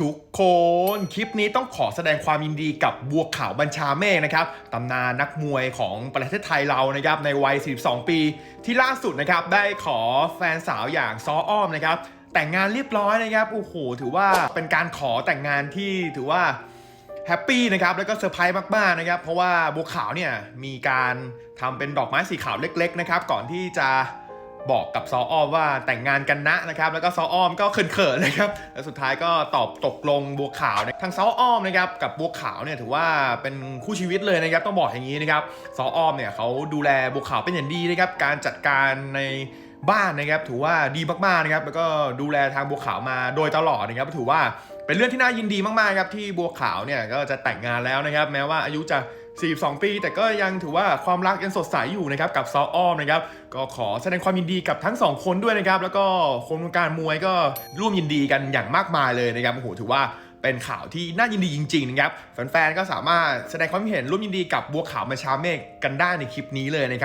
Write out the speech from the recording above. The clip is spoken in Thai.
ทุกคนคลิปนี้ต้องขอแสดงความยินดีกับบัวขาวบัญชาเมฆนะครับตำนานนักมวยของประเทศไทยเรานะครับในวัย 42 ปี ที่ล่าสุดนะครับได้ขอแฟนสาวอย่างซออ้อมนะครับแต่งงานเรียบร้อยนะครับโอ้โหถือว่าเป็นการขอแต่งงานที่ถือว่าแฮปปี้นะครับแล้วก็เซอร์ไพรส์มากๆนะครับเพราะว่าบัวขาวเนี่ยมีการทำเป็นดอกไม้สีขาวเล็ก ๆ นะครับ ก่อนที่จะ บอกกับซออ้อมว่าแต่งงานกันนะนะครับ แล้วก็ซออ้อมก็เขินๆนะครับ แล้วสุดท้ายก็ตอบตกลงบัวขาวนะทางซออ้อมนะครับกับบัวขาวเนี่ยถือว่าเป็นคู่ชีวิตเลยนะครับต้องบอกอย่างนี้นะครับซออ้อมเนี่ยเขาดูแลบัวขาวเป็นอย่างดีนะครับการจัดการในบ้านนะครับถือว่าดีมากๆนะครับแล้วก็ดูแลทางบัวขาวมาโดยตลอดนะครับถือว่าเป็นเรื่องที่น่ายินดีมากๆครับที่บัวขาวเนี่ยก็จะแต่งงานแล้วนะครับ แม้ว่าอายุจะ 42 ปี แต่ก็ยังถือว่าความรักยังสดใสอยู่นะครับกับซออ้อมนะครับก็ขอแสดงความยินดีกับทั้งสองคนด้วยนะครับแล้วก็คนวงการมวยก็ร่วมยินดีกันอย่างมากมายเลยนะครับโอ้โหถือว่าเป็นข่าวที่น่ายินดีจริงๆนะครับแฟนๆก็สามารถแสดงความเห็นร่วมยินดีกับบัวขาวมาชาเมฆกันได้ในคลิปนี้เลยนะครับ